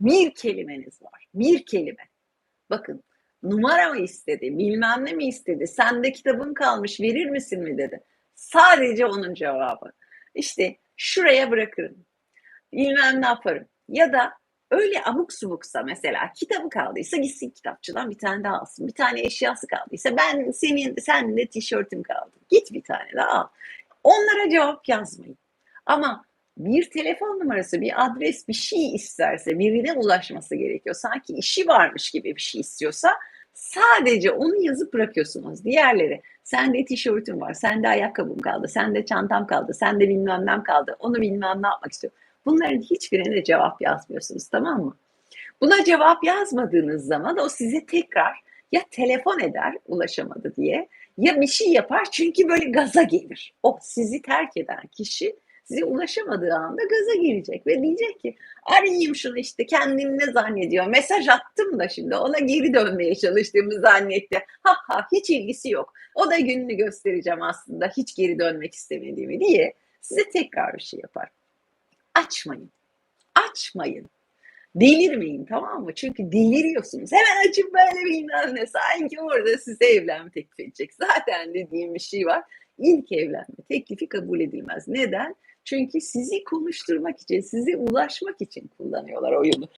Bir kelimeniz var. Bir kelime. Bakın numara mı istedi, bilmem ne mi istedi, sende kitabın kalmış verir misin mi dedi. Sadece onun cevabı. İşte şuraya bırakırım. Bilmem ne yaparım. Ya da öyle abuk subuksa mesela kitabı kaldıysa gitsin kitapçıdan bir tane daha alsın. Bir tane eşyası kaldıysa ben senin sen de tişörtüm kaldı. Git bir tane daha al. Onlara cevap yazmayın. Ama bir telefon numarası, bir adres, bir şey isterse, birine ulaşması gerekiyor. Sanki işi varmış gibi bir şey istiyorsa sadece onu yazıp bırakıyorsunuz. Diğerleri, sende tişörtüm var, sende ayakkabım kaldı, sende çantam kaldı, sende bilmem nem kaldı, onu bilmem ne yapmak istiyorum. Bunların hiçbirine cevap yazmıyorsunuz tamam mı? Buna cevap yazmadığınız zaman o size tekrar ya telefon eder ulaşamadı diye ya bir şey yapar çünkü böyle gaza gelir. O sizi terk eden kişi size ulaşamadığı anda gaza gelecek ve diyecek ki arayayım şunu işte kendini ne zannediyor? Mesaj attım da şimdi ona geri dönmeye çalıştığımı zannetti. Ha ha hiç ilgisi yok. O da gününü göstereceğim aslında hiç geri dönmek istemediğimi diye size tekrar bir şey yapar. Açmayın. Açmayın delirmeyin tamam mı? Çünkü deliriyorsunuz. Hemen açıp böyle bilmem ne sanki orada size evlenme teklif edecek. Zaten dediğim bir şey var. İlk evlenme teklifi kabul edilmez. Neden? Çünkü sizi konuşturmak için, size ulaşmak için kullanıyorlar o yolu.